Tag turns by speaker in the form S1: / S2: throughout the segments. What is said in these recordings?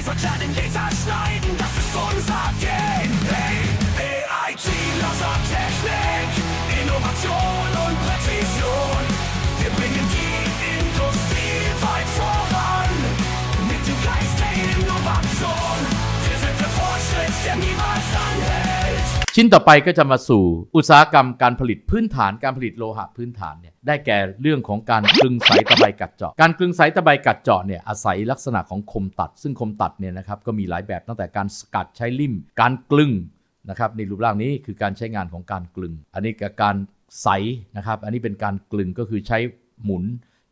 S1: schweißen und Laserkladen, Laser schneiden, das ist unser. Hey, AIT, Lasertechnik, Innovation und Präzision. Wir bringen die
S2: ชิ้นต่อไปก็จะมาสู่อุตสาหกรรมการผลิตพื้นฐานการผลิตโลหะพื้นฐานเนี่ยได้แก่เรื่องของการกลึงสายตะไบกัดเจาะ การกลึงสายตะไบกัดเจาะเนี่ยอาศัยลักษณะของคมตัด ซึ่งคมตัดเนี่ยนะครับก็มีหลายแบบตั้งแต่การสกัดใช้ลิ่ม การกลึงนะครับในรูปร่างนี้คือการใช้งานของการกลึง อันนี้กับการใสนะครับ อันนี้เป็นการกลึงก็คือใช้หมุน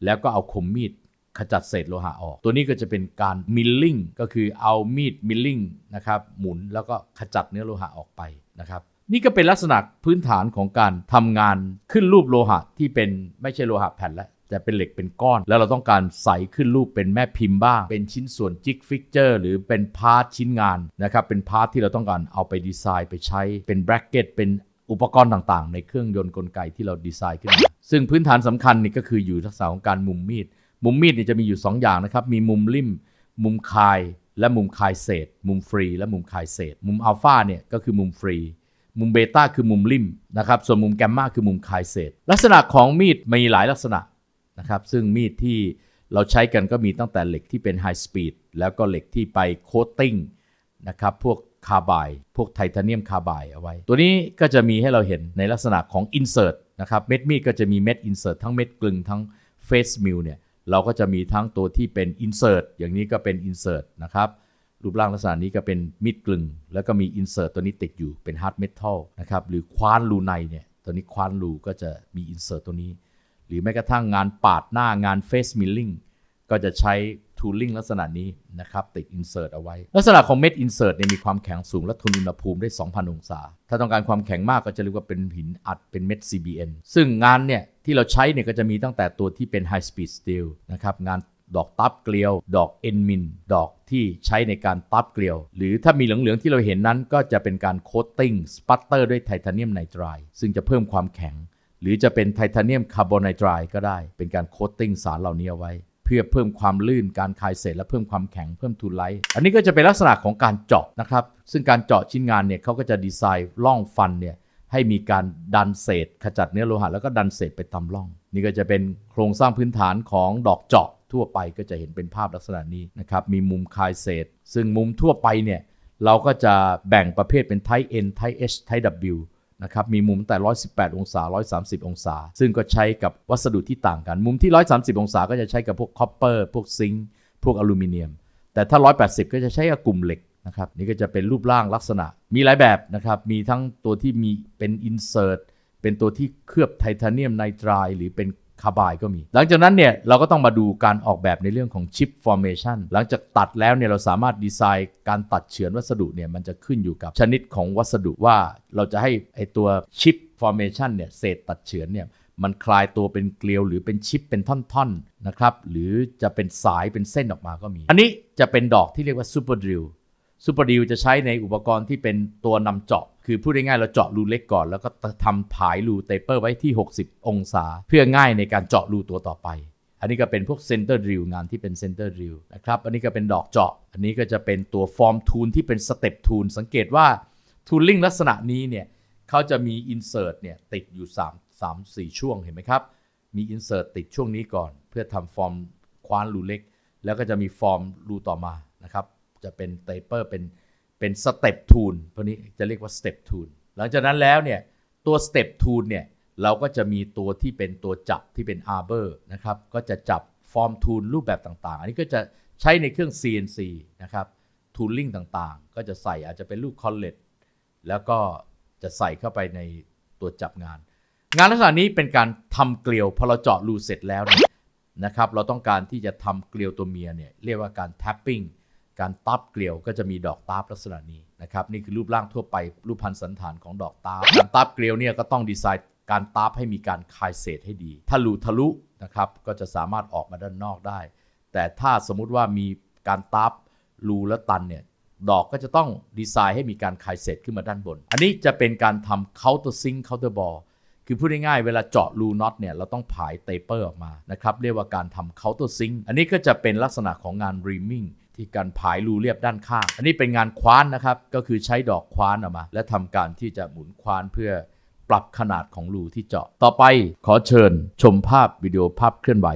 S2: แล้วก็เอาคมมีดขจัดเศษโลหะออก ตัวนี้ก็จะเป็นการมิลลิ่งก็คือเอามีดมิลลิ่งนะครับหมุนแล้วก็ขจัดเนื้อโลหะออกไป นะครับนี่ก็เป็นลักษณะพื้นฐานของการทำงานขึ้นรูปโลหะที่เป็นไม่ใช่โลหะแผ่นแล้วแต่เป็นเหล็กเป็นก้อน แล้วเราต้องการใส่ขึ้นรูปเป็นแม่พิมพ์บ้าง เป็นชิ้นส่วนจิกฟิกเจอร์หรือเป็นพาร์ทชิ้นงานนะครับเป็นพาร์ทที่เราต้องการเอาไปดีไซน์ไปใช้เป็นแบรกเก็ตเป็นอุปกรณ์ต่างๆ ในเครื่องยนต์กลไกที่เราดีไซน์ขึ้นมาซึ่งพื้นฐานสำคัญนี่ก็คืออยู่ลักษณะของการมุมมีด มุมมีดเนี่ยจะมีอยู่ 2 อย่างนะครับ มีมุมริมมุมคาย และมุมคายเศษ มุมฟรี และมุมคายเศษ มุมอัลฟาเนี่ยก็คือมุมฟรี มุมเบต้าคือมุมริมนะครับส่วนมุมแกมมาคือมุมคายเศษ ลักษณะของมีดมีหลายลักษณะนะครับซึ่งมีดที่เราใช้กันก็มีตั้งแต่เหล็กที่เป็นไฮสปีดแล้วก็เหล็กที่ไปโคตติ้งนะครับพวกคาร์บาย พวกไทเทเนียมคาร์บายเอาไว้ ตัวนี้ก็จะมีให้เราเห็นในลักษณะของ insert นะครับเม็ดมีดก็จะมีเม็ด insert ทั้งเม็ดกลึงทั้ง face mill เนี่ย เราก็จะมีทั้งตัวที่เป็น insert อย่างนี้ก็เป็น insert นะครับรูปร่างลักษณะนี้ก็เป็นมีดกลึง แล้วก็มี insert ตัวนี้ติดอยู่เป็น hard metal นะครับหรือคว้านรูในเนี่ยตัวนี้คว้านรูก็จะมี insert ตัวนี้ หรือแม้กระทั่งงานปาดหน้างาน face milling ก็จะใช้ tooling ลักษณะนี้นะครับติด insert เอาไว้ ลักษณะของเม็ด insert เนี่ยมีความแข็งสูงและทนอุณหภูมิได้ 2,000 องศา ถ้าต้องการความแข็งมากก็จะเรียกว่าเป็นหินอัดเป็นเม็ด CBN ซึ่งงานเนี่ยที่เราใช้เนี่ยก็จะมีตั้งแต่ตัวที่เป็น high speed steel นะครับงานดอกตับเกลียว ดอกเอ็นมิน ดอกที่ใช้ในการตับเกลียว หรือถ้ามีเหลือง ๆ ที่เราเห็นนั้นก็จะเป็นการโคตติ้งสปัตเตอร์ด้วยไทเทเนียมไนไตรด์ซึ่งจะเพิ่มความแข็ง หรือจะเป็นไทเทเนียมคาร์บอนไนไตรด์ก็ได้ เป็นการโคตติ้งสารเหล่านี้เอาไว้ เพื่อเพิ่มความลื่นการคายเศษและเพิ่มความแข็งเพิ่มทูไลท์อันนี้ก็จะเป็นลักษณะของการเจาะนะครับ ซึ่งการเจาะชิ้นงานเนี่ยเขาก็จะดีไซน์ร่องฟันเนี่ยให้มีการดันเศษ ขจัดเนื้อโลหะแล้วก็ดันเศษไปตามร่อง นี่ก็จะเป็นโครงสร้างพื้นฐานของดอกเจาะทั่วไปก็จะเห็นเป็นภาพลักษณะนี้นะครับมีมุมคายเศษ ซึ่งมุมทั่วไปเนี่ยเราก็จะแบ่งประเภทเป็น type N type H type W นะครับมีมุมแต่ 118 องศา 130 องศา ซึ่งก็ใช้กับวัสดุที่ต่างกัน มุมที่ 130 องศาก็จะใช้กับพวกคอปเปอร์พวกซิงค์พวกอลูมิเนียม แต่ถ้า 180 ก็จะใช้กับกลุ่มเหล็กนะครับนี่ก็จะเป็นรูปร่างลักษณะ มีหลายแบบนะครับมีทั้งตัวที่มีเป็นอินเสิร์ตเป็นตัวที่เคลือบไทเทเนียมไนไตรด์หรือเป็น คาร์บายก็มี หลังจากนั้นเนี่ยเราก็ต้องมาดูการออกแบบในเรื่องของชิปฟอร์เมชันหลังจากตัดแล้วเนี่ยเราสามารถดีไซน์การตัดเฉือนวัสดุเนี่ยมันจะขึ้นอยู่กับชนิดของวัสดุว่าเราจะให้ไอตัวชิปฟอร์เมชันเนี่ยเศษตัดเฉือนเนี่ยมันคลายตัวเป็นเกลียวหรือเป็นชิปเป็นท่อนๆนะครับหรือจะเป็นสายเป็นเส้นออกมาก็มี อันนี้จะเป็นดอกที่เรียกว่าซูเปอร์ดริลซูเปอร์ดิวจะใช้ในอุปกรณ์ที่เป็นตัวนำเจาะ คือพูดง่ายๆเราเจาะรูเล็กก่อน แล้วก็ทำผายรูเตเปอร์ไว้ที่ 60 องศา เพื่อง่ายในการเจาะรูตัวต่อไป อันนี้ก็เป็นพวกเซนเตอร์ดริลงานที่เป็นเซนเตอร์ดริลนะครับอันนี้ก็เป็นดอกเจาะ อันนี้ก็จะเป็นตัวฟอร์มทูนที่เป็นสเต็ปทูนสังเกตว่าทูลลิ่งลักษณะนี้เนี่ยเขาจะมีอินเสิร์ตเนี่ยติดอยู่ 3 3 4 ช่วงเห็นไหมครับ มีอินเสิร์ตติดช่วงนี้ก่อน เพื่อทำฟอร์มคว้านรูเล็ก แล้วก็จะมีฟอร์มรูต่อมานะครับจะเป็นเตเปอร์เป็น เป็นสเต็ปทูนพวกนี้จะเรียกว่าสเต็ปทูนหลังจากนั้นแล้วเนี่ยตัวสเต็ปทูนเนี่ยเราก็จะมีตัวที่เป็นตัวจับที่เป็นอาร์เบอร์นะครับก็จะจับฟอร์มทูนรูปแบบต่างๆ อันนี้ก็จะใช้ในเครื่อง CNC นะครับทูลลิ่งต่างๆ ก็จะใส่อาจจะเป็นลูกคอลเลตแล้วก็จะใส่เข้าไปในตัวจับงาน งานลักษณะนี้เป็นการทำเกลียวพอเราเจาะรูเสร็จแล้วเนี่ยนะครับ เราต้องการที่จะทำเกลียวตัวเมียเนี่ยเรียกว่าการ tapping การตับเกลียวก็จะมีดอกตาบลักษณะนี้นะครับนี่คือรูปร่างทั่วไปรูปพันธุ์สันฐานของดอกตาบการตับเกลียวเนี่ยก็ต้องดีไซน์การตับให้มีการคายเศษให้ดีถ้ารูทะลุนะครับก็จะสามารถออกมาด้านนอกได้ แต่ถ้าสมมุติว่ามีการตับรูและตันเนี่ยดอกก็จะต้องดีไซน์ให้มีการคายเศษขึ้นมาด้านบน อันนี้จะเป็นการทำ counter sink counter ball คือพูดง่ายๆ เวลาเจาะรูน็อตเนี่ยเราต้องผายเตเปอร์ออกมานะครับเรียกว่าการทำ counter sink อันนี้ก็จะเป็นลักษณะของงาน reaming ที่การผายรูเรียบด้านข้าง อันนี้เป็นงานคว้านนะครับ ก็คือใช้ดอกคว้านออกมา และทำการที่จะหมุนคว้านเพื่อปรับขนาดของรูที่เจาะ ต่อไปขอเชิญชมภาพวิดีโอภาพเคลื่อนไหว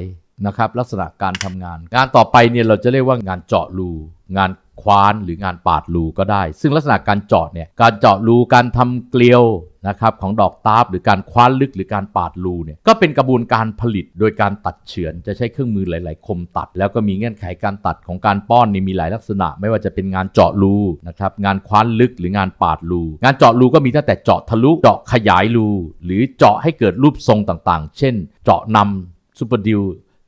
S2: นะครับลักษณะการทำงาน งานต่อไปเนี่ยเราจะเรียกว่างานเจาะรู งานคว้านหรืองานปาดรูก็ได้ ซึ่งลักษณะการเจาะเนี่ยการเจาะรูการทำเกลียว นะครับของดอกตาบหรือการคว้านลึกหรือการปาดรูเนี่ยก็เป็นกระบวนการผลิตโดยการตัดเฉือนจะใช้เครื่องมือหลาย ๆ คมตัด แล้วก็มีเงื่อนไขการตัดของการป้อนนี่มีหลายลักษณะ ไม่ว่าจะเป็นงานเจาะรูนะครับงานคว้านลึกหรืองานปาดรูงานเจาะรูก็มีตั้งแต่เจาะทะลุเจาะขยายรูหรือเจาะให้เกิดรูปทรงต่าง ๆ เช่น เจาะนำซูเปอร์ดิว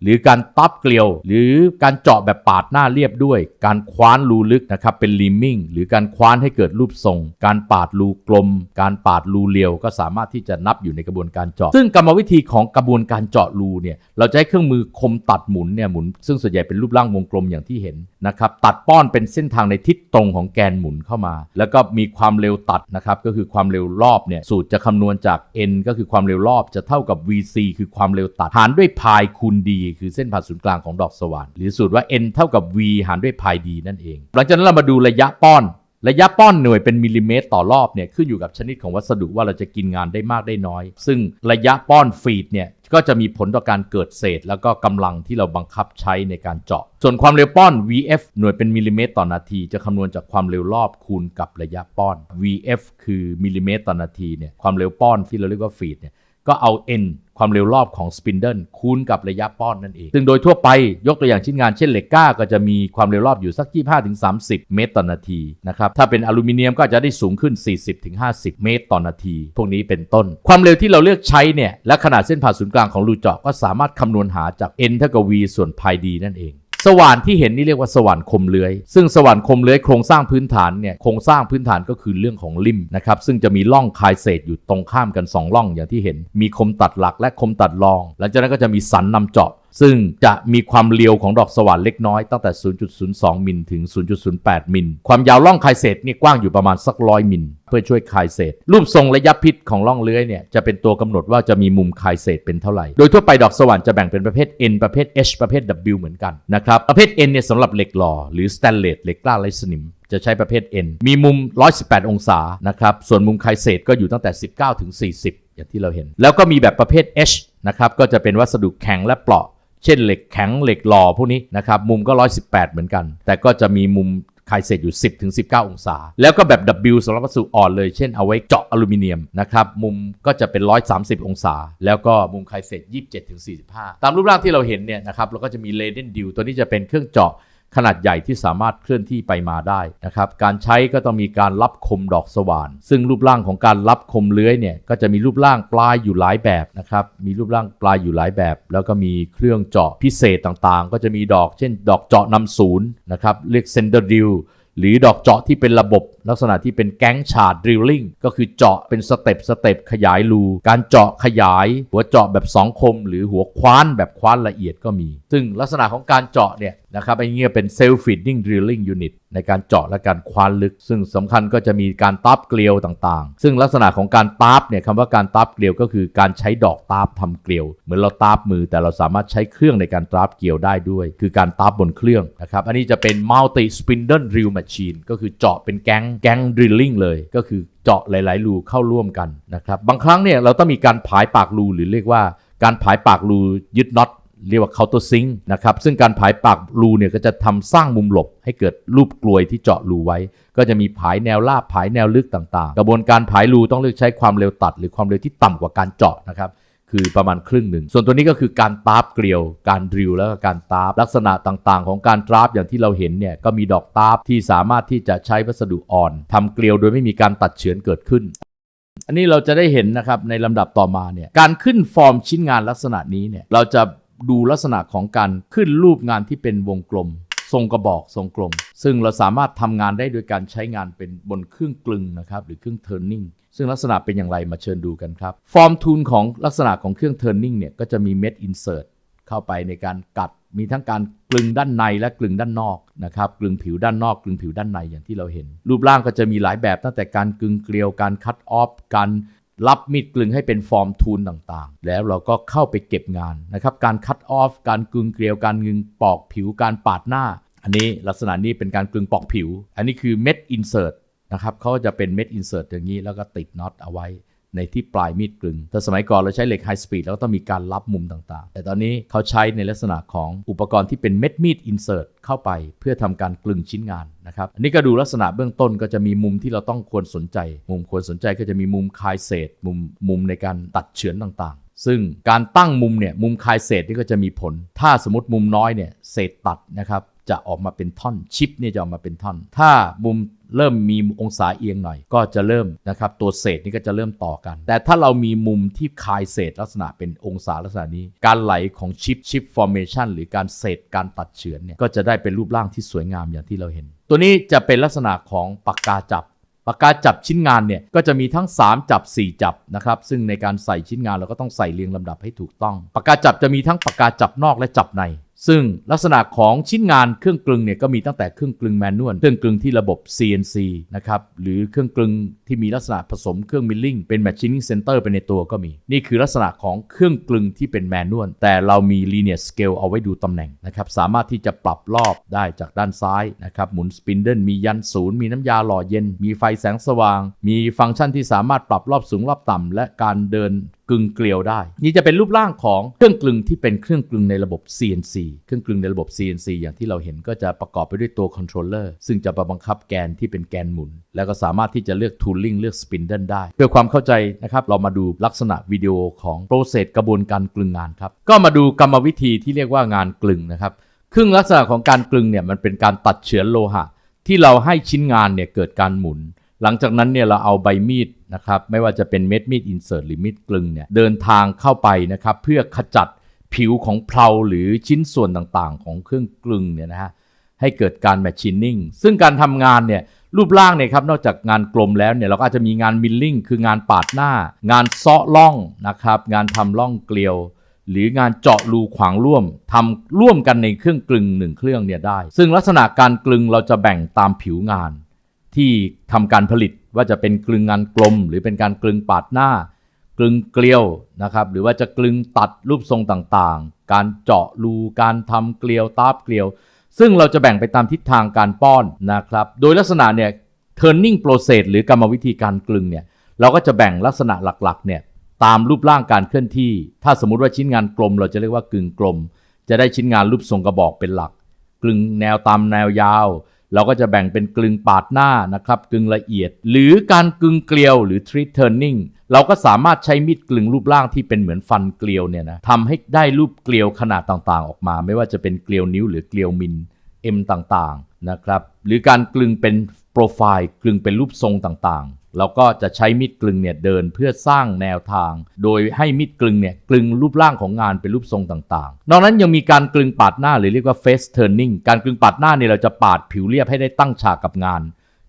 S2: หรือการตับเกลียว หรือการเจาะแบบปาดหน้าเรียบด้วย การคว้านรูลึกนะครับเป็นลิมมิ่งหรือการคว้านให้เกิดรูปทรง การปาดรูกลม การปาดรูเรียว ก็สามารถที่จะนับอยู่ในกระบวนการเจาะ ซึ่งกรรมวิธีของกระบวนการเจาะรูเนี่ยเราจะใช้เครื่องมือคมตัดหมุนเนี่ยหมุน ซึ่งส่วนใหญ่เป็นรูปร่างวงกลมอย่างที่เห็นนะครับตัดป้อนเป็นเส้นทางในทิศตรงของแกนหมุนเข้ามา แล้วก็มีความเร็วตัดนะครับก็คือความเร็วรอบเนี่ยสูตรจะคำนวณจาก n ก็คือความเร็วรอบจะเท่ากับ vc คือความเร็วตัดหารด้วยพายคูณ d คือเส้นผ่านศูนย์กลางของดอกสว่านหรือสูตรว่า n เท่ากับ v หารด้วยพาย d นั่นเอง หลังจากนั้นเรามาดูระยะป้อน ระยะป้อนหน่วยเป็นมิลลิเมตรต่อรอบเนี่ยขึ้นอยู่กับชนิดของวัสดุว่าเราจะกินงานได้มากได้น้อย ซึ่งระยะป้อนฟีดเนี่ยก็จะมีผลต่อการเกิดเศษ แล้วก็กำลังที่เราบังคับใช้ในการเจาะ ส่วนความเร็วป้อน VF หน่วยเป็นมิลลิเมตรต่อนาที จะคำนวณจากความเร็วรอบคูณกับระยะป้อน VF คือมิลลิเมตรต่อนาทีเนี่ยความเร็วป้อนที่เราเรียกว่าฟีดเนี่ย ก็เอา n ความเร็วรอบของสปินเดิลคูณกับระยะป้อนนั่นเอง ซึ่งโดยทั่วไปยกตัวอย่างชิ้นงานเช่นเหล็กก้าก็จะมีความเร็วรอบอยู่สัก 25-30 เมตรต่อนาทีนะครับ ถ้าเป็นอลูมิเนียมก็จะได้สูงขึ้น 40-50 เมตรต่อนาที พวกนี้เป็นต้น ความเร็วที่เราเลือกใช้เนี่ย และขนาดเส้นผ่าศูนย์กลางของรูเจาะก็สามารถคำนวณหาจาก n เท่ากับ v ส่วน pi d นั่นเอง สว่านที่เห็นนี่เรียกว่าสว่านคมเลื้อย ซึ่งสว่านคมเลื้อยโครงสร้างพื้นฐานเนี่ยโครงสร้างพื้นฐานก็คือเรื่องของริมนะครับซึ่งจะมีร่องคายเศษอยู่ตรงข้ามกัน 2 ร่องอย่างที่เห็น มีคมตัดหลักและคมตัดรอง หลังจากนั้นก็จะมีสันนำเจาะ ซึ่งจะมีความเรียวของดอกสว่านเล็กน้อยตั้งแต่ 0.02 มิลถึง 0.08 มิล ความยาวร่องคายเศษนี่กว้างอยู่ประมาณสักร้อยมิล เพื่อช่วยคายเศษ รูปทรงระยะพิษของร่องเลื้อยเนี่ยจะเป็นตัวกำหนดว่าจะมีมุมคายเศษเป็นเท่าไหร่ โดยทั่วไปดอกสว่านจะแบ่งเป็นประเภท N ประเภท H ประเภท W เหมือนกันนะครับ ประเภท N เนี่ยสำหรับเหล็กหล่อหรือสแตนเลสเหล็กกล้าไร้สนิมจะใช้ประเภท N มีมุม 118 องศานะครับส่วนมุมคายเศษก็อยู่ตั้งแต่ 19ถึง40 อย่างที่เราเห็น แล้วก็มีแบบประเภท H นะครับก็จะเป็นวัสดุแข็งและเปราะ เช่นเหล็กแข็งเหล็กหล่อพวกนี้นะครับมุมก็ 118 เหมือนกัน แต่ก็จะมีมุมคายเศษอยู่ 10ถึง19 องศา แล้วก็แบบ W สำหรับวัสดุอ่อนเลย เช่นเอาไว้เจาะอลูมิเนียมนะครับมุมก็จะเป็น 130 องศา แล้วก็มุมคายเศษ 27ถึง45 ตามรูปร่างที่เราเห็นเนี่ยนะครับเราก็จะมีเลเดนดิวตัวนี้จะเป็นเครื่องเจาะ ขนาดใหญ่ที่สามารถเคลื่อนที่ไปมาได้นะครับ การใช้ก็ต้องมีการรับคมดอกสว่าน ซึ่งรูปร่างของการรับคมเลื้อยเนี่ยก็จะมีรูปร่างปลายอยู่หลายแบบนะครับ มีรูปร่างปลายอยู่หลายแบบ แล้วก็มีเครื่องเจาะพิเศษต่างๆ ก็จะมีดอกเช่น ดอกเจาะนำศูนย์นะครับเรียกเซนเดอร์ดิวหรือดอกเจาะที่เป็นระบบ ลักษณะที่เป็นแก๊งฉาดดริลลิ่งก็คือเจาะเป็นสเต็ปสเต็ปขยายรูการเจาะขยาย หัวเจาะแบบสองคม หรือหัวคว้านแบบคว้านละเอียดก็มี ซึ่งลักษณะของการเจาะเนี่ย นะครับไอ้เงี้ยเป็น self feeding drilling unit ในการเจาะและการควานลึก ซึ่งสำคัญก็จะมีการตับเกลียวต่างๆ ซึ่งลักษณะของการตับเนี่ยคำว่าการตับเกลียวก็คือการใช้ดอกตับทำเกลียว เหมือนเราตับมือแต่เราสามารถใช้เครื่องในการตับเกลียวได้ด้วย คือการตับบนเครื่องนะครับอันนี้จะเป็น multi spindle drill machine ก็คือเจาะเป็นแก๊งแก๊ง drilling เลยก็คือเจาะหลาย ๆ รูเข้าร่วมกันนะครับบางครั้งเนี่ยเราต้องมีการผายปากรูหรือเรียกว่าการผายปากรูยึดน็อต เรียกว่า counter sink นะครับซึ่งการผายปากรูเนี่ยก็จะทำสร้างมุมหลบ ให้เกิดรูปกลวยที่เจาะรูไว้ ก็จะมีผายแนวราบผายแนวลึกต่างๆ กระบวนการผายรูต้องเลือกใช้ความเร็วตัด หรือความเร็วที่ต่ำกว่าการเจาะนะครับคือประมาณครึ่งหนึ่ง ส่วนตัวนี้ก็คือการตาบเกลียว การดริลแล้วก็การตาบลักษณะต่างๆ ของการตาบอย่างที่เราเห็นเนี่ยก็มีดอกตาบที่สามารถที่จะใช้วัสดุอ่อนทำเกลียวโดยไม่มีการตัดเฉือนเกิดขึ้น อันนี้เราจะได้เห็นนะครับในลำดับต่อมาเนี่ยการขึ้นฟอร์มชิ้นงานลักษณะนี้เนี่ยเราจะ ดูลักษณะของการขึ้นรูปงานที่เป็นวงกลม ทรงกระบอกทรงกลม ซึ่งเราสามารถทำงานได้โดยการใช้งานเป็นบนเครื่องกลึงนะครับหรือเครื่องเทอร์นิ่งซึ่งลักษณะเป็นอย่างไรมาเชิญดูกันครับ ฟอร์มทูลของลักษณะของเครื่องเทอร์นิ่งเนี่ยก็จะมีเม็ดอินเสิร์ตเข้าไปในการกัดมีทั้งการกลึงด้านในและกลึงด้านนอกนะครับกลึงผิวด้านนอกกลึงผิวด้านในอย่างที่เราเห็น รูปร่างก็จะมีหลายแบบตั้งแต่การกลึงเกลียวการคัตออฟการ รับมีดกลึงให้เป็นฟอร์มทูนต่างๆ แล้วเราก็เข้าไปเก็บงานนะครับ การคัดออฟ การกลึงเกลียว การงึงปอกผิว การปาดหน้า อันนี้ลักษณะนี้เป็นการกลึงปอกผิว อันนี้คือเม็ดอินเสิร์ตนะครับเขาจะเป็นเม็ดอินเสิร์ตอย่างนี้แล้วก็ติดน็อตเอาไว้ ในที่ปลายมีดกลึง แต่สมัยก่อนเราใช้เหล็กไฮสปีดแล้วก็ต้องมีการรับมุมต่างๆ แต่ตอนนี้เขาใช้ในลักษณะของอุปกรณ์ที่เป็นเม็ดมีดอินเสิร์ตเข้าไป เพื่อทำการกลึงชิ้นงานนะครับ อันนี้ก็ดูลักษณะเบื้องต้นก็จะมีมุมที่เราต้องควรสนใจ มุมควรสนใจก็จะมีมุมคายเศษ มุมมุมในการตัดเฉือนต่างๆ ซึ่งการตั้งมุมเนี่ยมุมคายเศษนี่ก็จะมีผล ถ้าสมมติมุมน้อยเนี่ยเศษตัดนะครับจะออกมาเป็นท่อนชิปเนี่ยจะออกมาเป็นท่อน ถ้ามุม เริ่มมีองศาเอียงหน่อย ก็จะเริ่มนะครับตัวเศษนี่ก็จะเริ่มต่อกัน แต่ถ้าเรามีมุมที่คายเศษลักษณะเป็นองศาลักษณะนี้ การไหลของชิปชิปฟอร์เมชันหรือการเศษการตัดเฉือนเนี่ยก็จะได้เป็นรูปร่างที่สวยงามอย่างที่เราเห็น ตัวนี้จะเป็นลักษณะของปากกาจับปากกาจับชิ้นงานเนี่ยก็จะมีทั้ง 3 จับ 4 จับนะครับซึ่งในการใส่ชิ้นงานเราก็ต้องใส่เรียงลำดับให้ถูกต้องปากกาจับจะมีทั้งปากกาจับนอกและจับใน ซึ่งลักษณะของชิ้นงานเครื่องกลึงเนี่ยก็มีตั้งแต่เครื่องกลึงแมนนวลเครื่องกลึงที่ระบบ CNC นะครับหรือเครื่องกลึงที่มีลักษณะผสมเครื่องมิลลิ่งเป็น machining center ไปในตัวก็มี นี่คือลักษณะของเครื่องกลึงที่เป็นแมนนวลแต่เรามี linear scale เอาไว้ดูตำแหน่งนะครับสามารถที่จะปรับรอบได้จากด้านซ้ายนะครับหมุนสปินเดิลมียันศูนย์มีน้ำยาหล่อเย็น มีไฟแสงสว่าง มีฟังก์ชันที่สามารถปรับรอบสูงรอบต่ำและการเดินกึ่งเกลียวได้ นี่จะเป็นรูปร่างของเครื่องกลึงที่เป็นเครื่องกลึงในระบบ CNC เครื่องกลึงในระบบ CNC อย่างที่เราเห็นก็จะประกอบไปด้วยตัวคอนโทรลเลอร์ซึ่งจะบังคับแกนที่เป็นแกนหมุน แล้วก็สามารถที่จะเลือก tooling เลือก spindle ได้ เพื่อความเข้าใจนะครับ เรามาดูลักษณะวิดีโอของโปรเซสกระบวนการกลึงงานครับ ก็มาดูกรรมวิธีที่เรียกว่างานกลึงนะครับครึ่งลักษณะของการกลึงเนี่ยมันเป็นการตัดเฉือนโลหะ ที่เราให้ชิ้นงานเนี่ยเกิดการหมุน หลังจากนั้นเนี่ยเราเอาใบมีดนะครับไม่ว่าจะเป็นเม็ดมีดอินเสิร์ตหรือมีดกลึงเนี่ยเดินทางเข้าไปนะครับเพื่อขจัดผิวของเพลาหรือชิ้นส่วนต่างๆ ของเครื่องกลึงเนี่ยนะฮะให้เกิดการแมชชีนนิ่งซึ่งการทำงานเนี่ยรูปร่างเนี่ยครับนอกจากงานกลมแล้วเนี่ยเราก็อาจจะมีงานมิลลิ่งคืองานปาดหน้า งานเซาะล่องนะครับงานทำล่องเกลียว หรืองานเจาะรูขวางร่วมทำร่วมกันในเครื่องกลึงหนึ่งเครื่องเนี่ยได้ ซึ่งลักษณะการกลึงเราจะแบ่งตามผิวงาน ที่ทำการผลิตว่าจะเป็นกลึงงานกลม หรือเป็นการกลึงปาดหน้า กลึงเกลียวนะครับหรือว่าจะกลึงตัดรูปทรงต่างๆ การเจาะรูการทำเกลียวตาบเกลียว ซึ่งเราจะแบ่งไปตามทิศทางการป้อนนะครับโดยลักษณะเนี่ย turning process หรือกรรมวิธีการกลึงเนี่ยเราก็จะแบ่งลักษณะหลักๆเนี่ยตามรูปร่างการเคลื่อนที่ ถ้าสมมุติว่าชิ้นงานกลม เราจะเรียกว่ากึ่งกลม จะได้ชิ้นงานรูปทรงกระบอกเป็นหลัก กลึงแนวตามแนวยาว เราก็จะแบ่งเป็นกลึงปาดหน้านะครับกลึงละเอียด หรือการกลึงเกลียวหรือ treat turning เราก็สามารถใช้มีดกลึงรูปร่างที่เป็นเหมือนฟันเกลียวเนี่ยนะทำให้ได้รูปเกลียวขนาดต่างๆ ออกมา ไม่ว่าจะเป็นเกลียวนิ้วหรือเกลียวมินเอ็มต่างๆนะครับหรือการกลึงเป็นโปรไฟล์กลึงเป็นรูปทรงต่างๆ เราก็จะใช้มีดกลึงเนี่ยเดินเพื่อสร้างแนวทาง โดยให้มีดกลึงเนี่ยกลึงรูปร่างของงานเป็นรูปทรงต่างๆ นอกนั้นยังมีการกลึงปาดหน้าหรือเรียกว่า face turning การกลึงปาดหน้าเนี่ยเราจะปาดผิวเรียบให้ได้ตั้งฉากกับงาน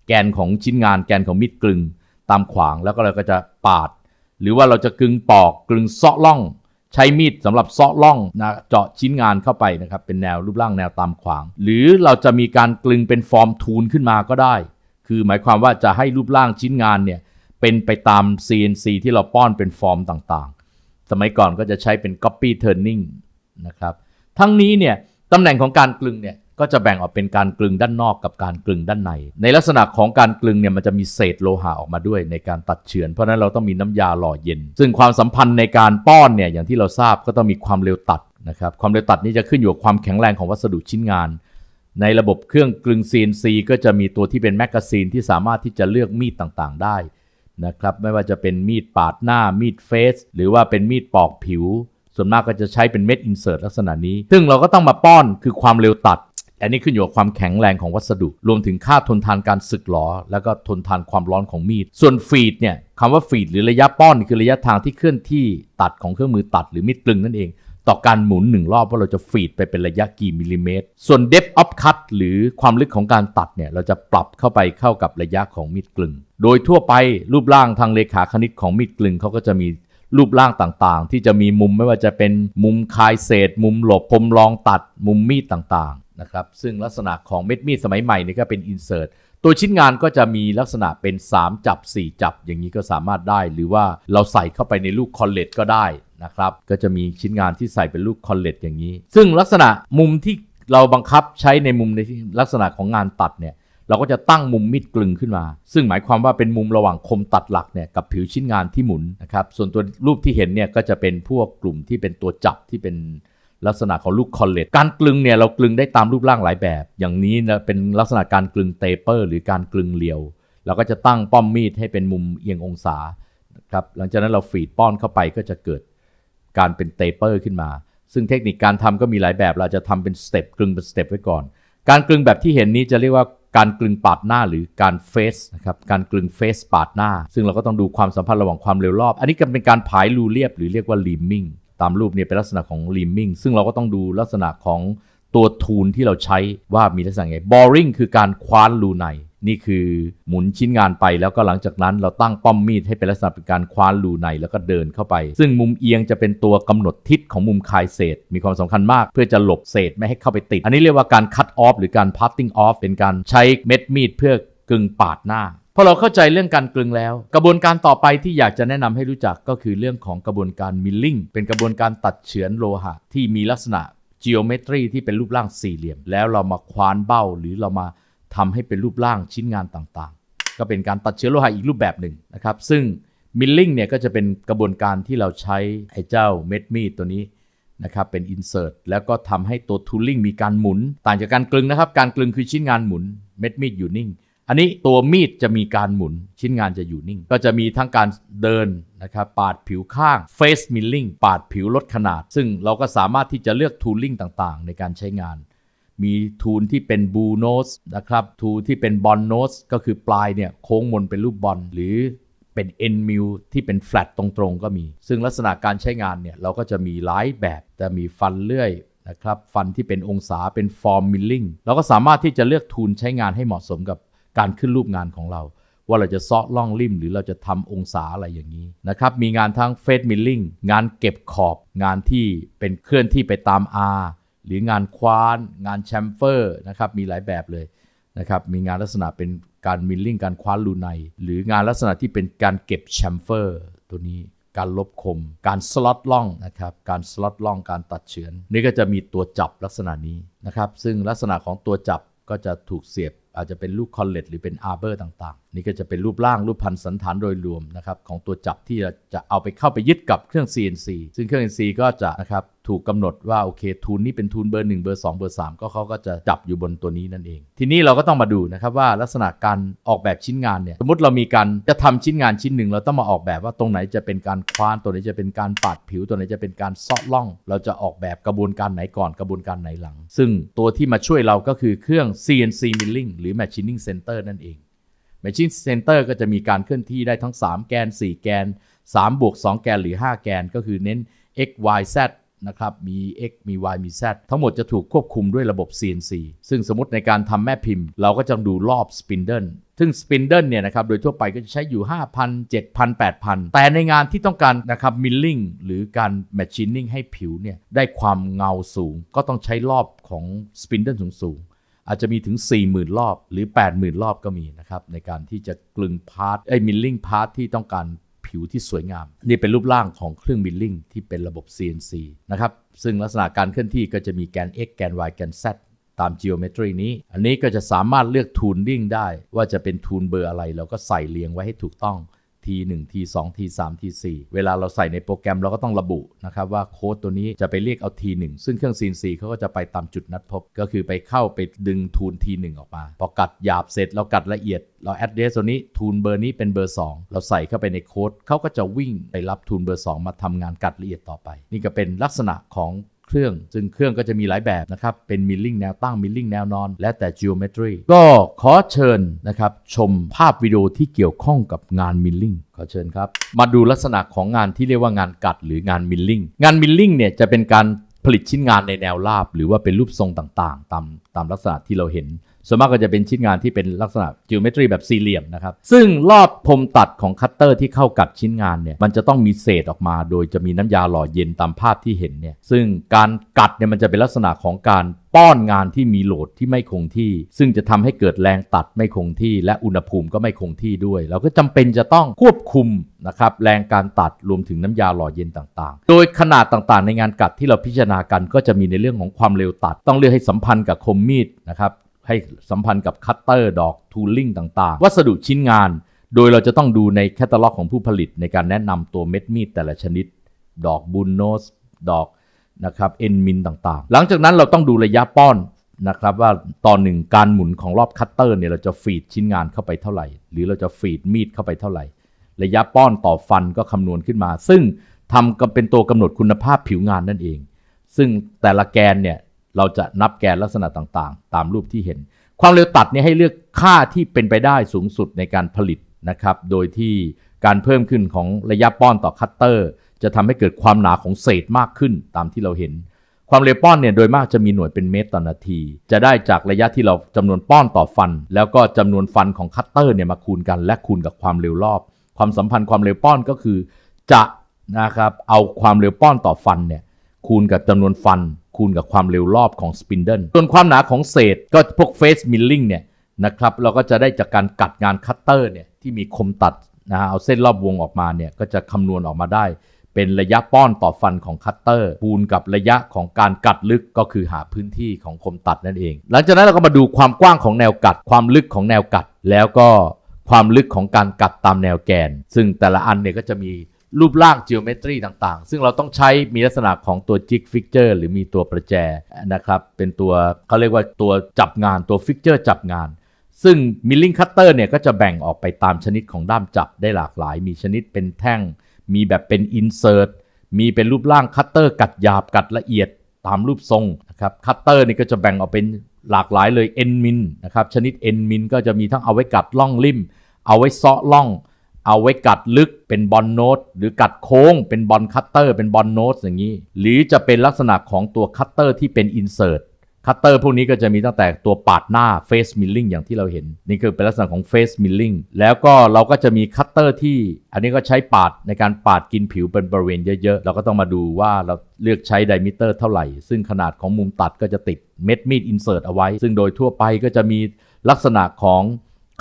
S2: แกนของชิ้นงานแกนของมีดกลึง ตามขวางแล้วก็เราก็จะปาด หรือว่าเราจะกลึงปอกกลึงเซาะล่อง ใช้มีดสำหรับเซาะล่องนะเจาะชิ้นงานเข้าไปนะครับเป็นแนวรูปร่างแนวตามขวาง หรือเราจะมีการกลึงเป็นฟอร์มทูนขึ้นมาก็ได้ คือหมายความว่าจะให้รูปร่างชิ้นงานเนี่ยเป็นไปตาม CNC ที่เราป้อนเป็นฟอร์มต่างๆ สมัยก่อนก็จะใช้เป็น copy turning นะครับ ทั้งนี้เนี่ยตำแหน่งของการกลึงเนี่ยก็จะแบ่งออกเป็นการกลึงด้านนอกกับการกลึงด้านใน ในลักษณะของการกลึงเนี่ยมันจะมีเศษโลหะออกมาด้วยในการตัดเฉือน เพราะฉะนั้นเราต้องมีน้ำยาหล่อเย็น ซึ่งความสัมพันธ์ในการป้อนเนี่ยอย่างที่เราทราบก็ต้องมีความเร็วตัดนะครับความเร็วตัดนี้จะขึ้นอยู่กับความแข็งแรงของวัสดุชิ้นงาน ในระบบเครื่องกลึง CNC ก็จะมีตัวที่เป็นแมกกาซีนที่สามารถที่จะเลือกมีดต่างๆ ได้นะครับไม่ว่าจะเป็นมีดปาดหน้ามีดเฟสหรือว่าเป็นมีดปอกผิว ส่วนมากก็จะใช้เป็นเม็ดอินเสิร์ตลักษณะนี้ ซึ่งเราก็ต้องมาป้อนคือความเร็วตัด อันนี้ขึ้นอยู่กับความแข็งแรงของวัสดุ รวมถึงค่าทนทานการสึกหรอแล้วก็ทนทานความร้อนของมีด ส่วนฟีดเนี่ยคำว่าฟีดหรือระยะป้อนคือระยะทางที่เคลื่อนที่ตัดของเครื่องมือตัดหรือมีดกลึงนั่นเอง ต่อการหมุนหนึ่งรอบว่าเราจะฟีดไปเป็นระยะกี่มิลลิเมตร ส่วน depth of cut หรือความลึกของการตัดเนี่ยเราจะปรับเข้าไปเข้ากับระยะของมีดกลึง โดยทั่วไปรูปร่างทางเลขาคณิตของมีดกลึงเขาก็จะมีรูปร่างต่างๆ ที่จะมีมุมไม่ว่าจะเป็นมุมคายเศษ มุมหลบคมรองตัดมุมมีดต่างๆนะครับซึ่งลักษณะของเม็ดมีดสมัยใหม่นี่ก็เป็นอินเสิร์ตตัวชิ้นงานก็จะมีลักษณะเป็น 3 จับ 4 จับ อย่างนี้ก็สามารถได้ หรือว่าเราใส่เข้าไปในลูกคอลเลตก็ได้ นะครับ ก็จะมีชิ้นงานที่ใส่เป็นลูกคอลเลตอย่างนี้ ซึ่งลักษณะมุมที่เราบังคับใช้ในมุมในลักษณะของงานตัดเนี่ยเราก็จะตั้งมุมมีดกลึงขึ้นมา ซึ่งหมายความว่าเป็นมุมระหว่างคมตัดหลักเนี่ยกับผิวชิ้นงานที่หมุนนะครับส่วนตัวรูปที่เห็นเนี่ยก็จะเป็นพวกกลุ่มที่เป็นตัวจับที่เป็นลักษณะของลูกคอลเลตการกลึงเนี่ยเรากลึงได้ตามรูปร่างหลายแบบ อย่างนี้นะเป็นลักษณะการกลึงเตเปอร์ หรือการกลึงเหลียว เราก็จะตั้งป้อมมีดให้เป็นมุมเอียงองศาครับหลังจากนั้นเราฟีดป้อนเข้าไปก็จะเกิด การเป็นเตเปอร์ขึ้นมา ซึ่งเทคนิคการทำก็มีหลายแบบ เราจะทำเป็นสเต็ปกลึงเป็นสเต็ปไว้ก่อน การกลึงแบบที่เห็นนี้จะเรียกว่าการกลึงปาดหน้าหรือการเฟสนะครับการกลึงเฟสปาดหน้า ซึ่งเราก็ต้องดูความสัมพันธ์ระหว่างความเร็วรอบ อันนี้ก็เป็นการผายรูเรียบหรือเรียกว่าลีมมิ่งตามรูปเนี่ยเป็นลักษณะของลีมมิ่งซึ่งเราก็ต้องดูลักษณะของตัวทูลที่เราใช้ว่ามีลักษณะไง boring คือการคว้านรูใน นี่คือหมุนชิ้นงานไปแล้วก็หลังจากนั้นเราตั้งป้อมมีดให้เป็นลักษณะเป็นการคว้านรูในแล้วก็เดินเข้าไป ซึ่งมุมเอียงจะเป็นตัวกำหนดทิศของมุมคายเศษ มีความสำคัญมาก เพื่อจะหลบเศษไม่ให้เข้าไปติด อันนี้เรียกว่าการ cut off หรือการ parting off เป็นการใช้เม็ดมีดเพื่อกึงปาดหน้าพอเราเข้าใจเรื่องการกลึงแล้ว กระบวนการต่อไปที่อยากจะแนะนำให้รู้จักก็คือเรื่องของกระบวนการมิลลิ่งเป็นกระบวนการตัดเฉือนโลหะที่มีลักษณะ geometry ที่เป็นรูปร่างสี่เหลี่ยม แล้วเรามาคว้านเบ้าหรือเรามา ทำให้เป็นรูปร่างชิ้นงานต่างๆ ก็เป็นการตัดเชื้อโลหะอีกรูปแบบหนึ่งนะครับ ซึ่งมิลลิ่งเนี่ยก็จะเป็นกระบวนการที่เราใช้ไอ้เจ้าเม็ดมีดตัวนี้นะครับเป็น insert แล้วก็ทำให้ตัว tooling มีการหมุน ต่างจากการกลึงนะครับ การกลึงคือชิ้นงานหมุนเม็ดมีดอยู่นิ่ง อันนี้ตัวมีดจะมีการหมุน ชิ้นงานจะอยู่นิ่ง ก็จะมีทั้งการเดินนะครับปาดผิวข้าง face milling ปาดผิวลดขนาด ซึ่งเราก็สามารถที่จะเลือก tooling ต่างๆ ในการใช้งาน มีทูลที่เป็นบูโนสนะครับทูที่เป็นบอลโนสก็คือปลายเนี่ยโค้งมนเป็นรูปบอลหรือเป็นเอ็นมิลที่เป็นแฟลตตรงๆ ก็มี ซึ่งลักษณะการใช้งานเนี่ย เราก็จะมีหลายแบบ จะมีฟันเลื่อยนะครับ ฟันที่เป็นองศาเป็นฟอร์มมิลลิ่งเราก็สามารถที่จะเลือกทูลใช้งานให้เหมาะสมกับการขึ้นรูปงานของเรา ว่าเราจะซาะล่องริมหรือเราจะทำองศาอะไรอย่างนี้นะครับ มีงานทั้งเฟสมิลลิ่งงานเก็บขอบ งานที่เป็นเคลื่อนที่ไปตาม R หรืองานคว้านงานแชมเฟอร์นะครับมีหลายแบบเลยนะครับมีงานลักษณะเป็นการมิลลิ่งการคว้านรูในหรืองานลักษณะที่เป็นการเก็บแชมเฟอร์ตัวนี้การลบคม การสล็อตล่องนะครับการสล็อตล่องการตัดเฉือน นี่ก็จะมีตัวจับลักษณะนี้นะครับซึ่งลักษณะของตัวจับก็จะถูกเสียบ อาจจะเป็นลูกคอลเลตหรือเป็นอาร์เบอร์ต่างๆ นี่ก็จะเป็นรูปร่างรูปพันธสันฐานโดยรวมนะครับของตัวจับที่จะเอาไปเข้าไปยึดกับเครื่อง CNC ซึ่งเครื่อง CNC ก็จะนะครับ ถูกกำหนดว่าโอเคทูนนี้เป็นทูนเบอร์ 1 เบอร์ 2 เบอร์ 3 ก็เขาก็จะจับอยู่บนตัวนี้นั่นเอง ทีนี้เราก็ต้องมาดูนะครับว่าลักษณะการออกแบบชิ้นงานเนี่ยสมมติเรามีการจะทำชิ้นงานชิ้นหนึ่งเราต้องมาออกแบบว่าตรงไหนจะเป็นการคว้านตัวไหนจะเป็นการปาดผิวตัวไหนจะเป็นการซาะล่อง เราจะออกแบบกระบวนการไหนก่อนกระบวนการไหนหลัง ซึ่งตัวที่มาช่วยเราก็คือเครื่อง CNC milling หรือ machining center นั่นเอง Machine Center ก็จะมีการเคลื่อนที่ได้ทั้ง 3 แกน 4 แกน3บวก2แกนหรือ 5 แกนก็คือเน้น x y z นะครับ มี x มี y มี z ทั้งหมดจะถูกควบคุมด้วยระบบ CNC ซึ่งสมมติในการทำแม่พิมพ์ เราก็จะดูรอบสปินเดิลซึ่งสปินเดิลเนี่ยนะครับโดยทั่วไปก็จะใช้อยู่ 5,000 7,000 8,000 แต่ในงานที่ต้องการนะครับมิลลิ่งหรือการแมชชีนนิ่งให้ผิวเนี่ยได้ความเงาสูง ก็ต้องใช้รอบของสปินเดิลสูงๆอาจจะมีถึง 40,000 รอบหรือ 80,000 รอบก็มีนะครับ ในการที่จะกลึงพาร์ทไอ้มิลลิ่งพาร์ทที่ต้องการ ผิวที่สวยงาม นี่เป็นรูปร่างของเครื่องมิลลิ่งที่เป็นระบบ CNC นะครับซึ่งลักษณะการเคลื่อนที่ก็จะมีแกน x แกน y แกน z ตาม geometry นี้ อันนี้ก็จะสามารถเลือกทูนดิ้งได้ ว่าจะเป็นทูนเบอร์อะไร เราก็ใส่เรียงไว้ให้ถูกต้อง T1 T2 T3 T4 เวลาเราใส่ในโปรแกรมเราก็ต้องระบุนะครับว่าโค้ดตัวนี้จะไปเรียกเอา T1 ซึ่งเครื่อง CNC เขาก็จะไปตามจุดนัดพบ ก็คือไปเข้าไปดึงทูน T1 ออกมา พอกัดหยาบเสร็จเรากัดละเอียด เรา address ตัวนี้ทูนเบอร์นี้เป็นเบอร์ 2 เราใส่เข้าไปในโค้ดเขาก็จะวิ่งไปรับทูนเบอร์ 2 มาทำงานกัดละเอียดต่อไป นี่ก็เป็นลักษณะของ เครื่อง ซึ่งเครื่องก็จะมีหลายแบบนะครับ เป็นมิลลิ่งแนวตั้งมิลลิ่งแนวนอน และแต่ geometry ก็ขอเชิญนะครับ ชมภาพวิดีโอที่เกี่ยวข้องกับงานมิลลิ่งขอเชิญครับ มาดูลักษณะของงานที่เรียกว่างานกัดหรืองานมิลลิ่งงานมิลลิ่งเนี่ยจะเป็นการผลิตชิ้นงานในแนวราบ หรือว่าเป็นรูปทรงต่างๆ ตามตามลักษณะที่เราเห็น ส่วนมากก็จะเป็นชิ้นงานที่เป็นลักษณะ geometry แบบสี่เหลี่ยมนะครับ ซึ่งรอบพรมตัดของคัตเตอร์ที่เข้ากัดชิ้นงานเนี่ยมันจะต้องมีเศษออกมา โดยจะมีน้ำยาหล่อเย็นตามภาพที่เห็นเนี่ยซึ่งการกัดเนี่ยมันจะเป็นลักษณะของการป้อนงานที่มีโหลดที่ไม่คงที่ ซึ่งจะทำให้เกิดแรงตัดไม่คงที่ และอุณหภูมิก็ไม่คงที่ด้วย เราก็จำเป็นจะต้องควบคุมนะครับแรงการตัดรวมถึงน้ำยาหล่อเย็นต่างๆ โดยขนาดต่างๆ ในงานกัดที่เราพิจารณากันก็จะมีในเรื่องของความเร็วตัด ต้องเลือกให้สัมพันธ์กับคมมีดนะครับ ให้สัมพันธ์กับคัตเตอร์ดอกทูลลิ่งต่างๆ วัสดุชิ้นงาน โดยเราจะต้องดูในแคตตาล็อกของผู้ผลิตในการแนะนำตัวเม็ดมีดแต่ละชนิด ดอกบุนโนส ดอกนะครับเอ็นมินต่างๆ หลังจากนั้นเราต้องดูระยะป้อนนะครับว่าตอนหนึ่งการหมุนของรอบคัตเตอร์เนี่ยเราจะฟีดชิ้นงานเข้าไปเท่าไหร่ หรือเราจะฟีดมีดเข้าไปเท่าไหร่ ระยะป้อนต่อฟันก็คำนวณขึ้นมา ซึ่งทำก็เป็นตัวกำหนดคุณภาพผิวงานนั่นเอง ซึ่งแต่ละแกนเนี่ย เราจะนับแกนลักษณะต่างๆ ตามรูปที่เห็น ความเร็วตัดเนี่ยให้เลือกค่าที่เป็นไปได้สูงสุดในการผลิตนะครับ โดยที่การเพิ่มขึ้นของระยะป้อนต่อคัตเตอร์ จะทำให้เกิดความหนาของเศษมากขึ้นตามที่เราเห็น ความเร็วป้อนเนี่ยโดยมากจะมีหน่วยเป็นเมตรต่อนาที จะได้จากระยะที่เราจำนวนป้อนต่อฟัน แล้วก็จำนวนฟันของคัตเตอร์เนี่ยมาคูณกัน และคูณกับความเร็วรอบ ความสัมพันธ์ความเร็วป้อนก็คือ จะนะครับเอาความเร็วป้อนต่อฟันเนี่ยคูณกับจำนวนฟัน คูณกับความเร็วรอบของสปินเดิลส่วนความหนาของเศษก็พวกเฟสมิลลิ่งเนี่ยนะครับเราก็จะได้จากการกัดงานคัตเตอร์เนี่ยที่มีคมตัดนะฮะเอาเส้นรอบวงออกมาเนี่ยก็จะคำนวณออกมาได้ เป็นระยะป้อนต่อฟันของคัตเตอร์คูณกับระยะของการกัดลึกก็คือหาพื้นที่ของคมตัดนั่นเอง หลังจากนั้นเราก็มาดูความกว้างของแนวกัด ความลึกของแนวกัด แล้วก็ความลึกของการกัดตามแนวแกน ซึ่งแต่ละอันเนี่ยก็จะมี รูปร่าง geometry ต่างๆ ซึ่งเราต้องใช้มีลักษณะของตัว jig fixture หรือมีตัวประแจนะครับ เป็นตัวเขาเรียกว่าตัวจับงานตัว fixture จับงาน ซึ่ง milling cutter เนี่ยก็จะแบ่งออกไปตามชนิดของด้ามจับได้หลากหลาย มีชนิดเป็นแท่ง มีแบบเป็น insert มีเป็นรูปร่างคัตเตอร์กัดหยาบกัดละเอียดตามรูปทรงนะครับคัตเตอร์นี่ก็จะแบ่งออกเป็นหลากหลายเลย end min นนะครับชนิด end min ก็จะมีทั้งเอาไว้กัดล่องริมเอาไว้เซาะล่อง เอาไว้กัดลึกเป็นบอลโนตหรือกัดโค้งเป็นบอลคัตเตอร์เป็นบอลโนตอย่างนี้ หรือจะเป็นลักษณะของตัวคัตเตอร์ที่เป็น insert คัตเตอร์พวกนี้ก็จะมีตั้งแต่ตัวปาดหน้า face milling อย่างที่เราเห็น นี่คือเป็นลักษณะของ face milling แล้วก็เราก็จะมีคัตเตอร์ที่ อันนี้ก็ใช้ปาดในการปาดกินผิวเป็นบริเวณเยอะๆ เราก็ต้องมาดูว่าเราเลือกใช้ไดมิเตอร์เท่าไหร่ ซึ่งขนาดของมุมตัดก็จะติดเม็ดมีด insert เอาไว้ ซึ่งโดยทั่วไปก็จะมีลักษณะของ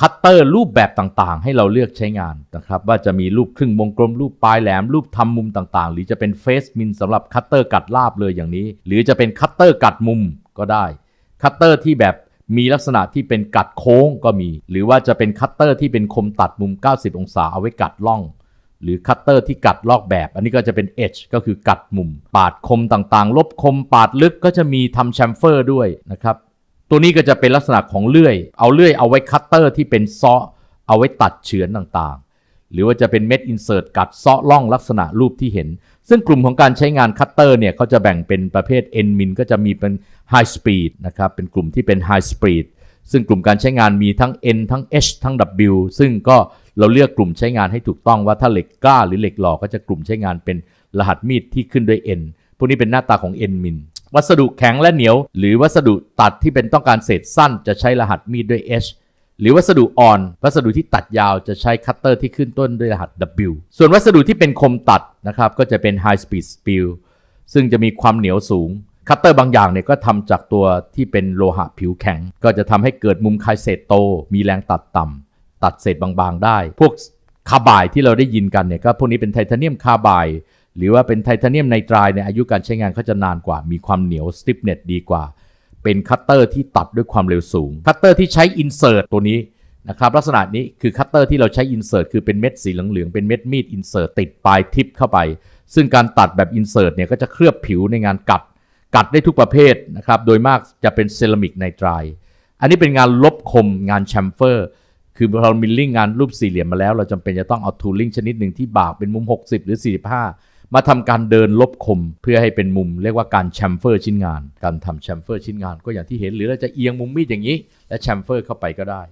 S2: คัตเตอร์รูปแบบต่างๆ ให้เราเลือกใช้งานนะครับ ว่าจะมีรูปครึ่งวงกลม รูปปลายแหลม รูปทำมุมต่างๆ หรือจะเป็นเฟสมินสำหรับคัตเตอร์กัดลาบเลยอย่างนี้ หรือจะเป็นคัตเตอร์กัดมุมก็ได้ คัตเตอร์ที่แบบมีลักษณะที่เป็นกัดโค้งก็มี หรือว่าจะเป็นคัตเตอร์ที่เป็นคมตัดมุม 90 องศาเอาไว้กัดล่อง หรือคัตเตอร์ที่กัดลอกแบบ อันนี้ก็จะเป็น edge ก็คือกัดมุม ปาดคมต่างๆ ลบคมปาดลึกก็จะมีทำแชมเฟอร์ด้วยนะครับ ตัวนี้ก็จะเป็นลักษณะของเลื่อย เอาเลื่อยเอาไว้คัตเตอร์ที่เป็นซาะเอาไว้ตัดเฉือนต่างๆ หรือว่าจะเป็นเม็ดอินเสิร์ตกัดซาะล่องลักษณะรูปที่เห็น ซึ่งกลุ่มของการใช้งานคัตเตอร์เนี่ยเขาจะแบ่งเป็นประเภท N min ก็จะมีเป็น High Speed นะครับ เป็นกลุ่มที่เป็น High Speed ซึ่งกลุ่มการใช้งานมีทั้ง N ทั้ง H ทั้ง W ซึ่งก็เราเลือกกลุ่มใช้งานให้ถูกต้องว่าถ้าเหล็กกล้าหรือเหล็กหล่อก็จะกลุ่มใช้งานเป็นรหัสมีดที่ขึ้นด้วย N พวกนี้เป็นหน้าตาของ N min วัสดุแข็งและเหนียว หรือวัสดุตัดที่เป็นต้องการเศษสั้นจะใช้รหัสมีดด้วย H หรือวัสดุอ่อน วัสดุที่ตัดยาวจะใช้คัตเตอร์ที่ขึ้นต้นด้วยรหัส W ส่วนวัสดุที่เป็นคมตัดนะครับก็จะเป็น High Speed Steel ซึ่งจะมีความเหนียวสูง คัตเตอร์บางอย่างเนี่ยก็ทำจากตัวที่เป็นโลหะผิวแข็ง ก็จะทำให้เกิดมุมคายเศษโต มีแรงตัดต่ำตัดเศษบางๆ ได้ พวกคาร์บายที่เราได้ยินกันเนี่ยก็พวกนี้เป็นไทเทเนียมคาร์บาย หรือว่าเป็นไทเทเนียมไนตรเนี่ยอายุการใช้งานเขาจะนานกว่า มีความเหนียวสติฟเน็ตดีกว่า เป็นคัตเตอร์ที่ตัดด้วยความเร็วสูง คัตเตอร์ที่ใช้อินเสิร์ตตัวนี้นะครับลักษณะนี้คือคัตเตอร์ที่เราใช้อินเสิร์ตคือเป็นเม็ดสีเหลืองๆเป็นเม็ดมีดอินเสิร์ตติดปลายทิปเข้าไป ซึ่งการตัดแบบอินเสิร์ตเนี่ยก็จะเคลือบผิวในงานกัด กัดได้ทุกประเภทนะครับโดยมากจะเป็นเซรามิกไนตรอันนี้เป็นงานลบคมงานแชมเฟอร์คือเรามิลลิ่งงานรูปสี่เหลี่ยมมาแล้ว เราจำเป็นจะต้องเอาทูลิ่งชนิดหนึ่งที่บากเป็นมุม 60 หรือ 45 มาทำการเดินลบคม เพื่อให้เป็นมุมเรียกว่าการแชมเฟอร์ชิ้นงาน การทำแชมเฟอร์ชิ้นงานก็อย่างที่เห็นหรือเราจะเอียงมุมมีดอย่างนี้ และแชมเฟอร์เข้าไปก็ได้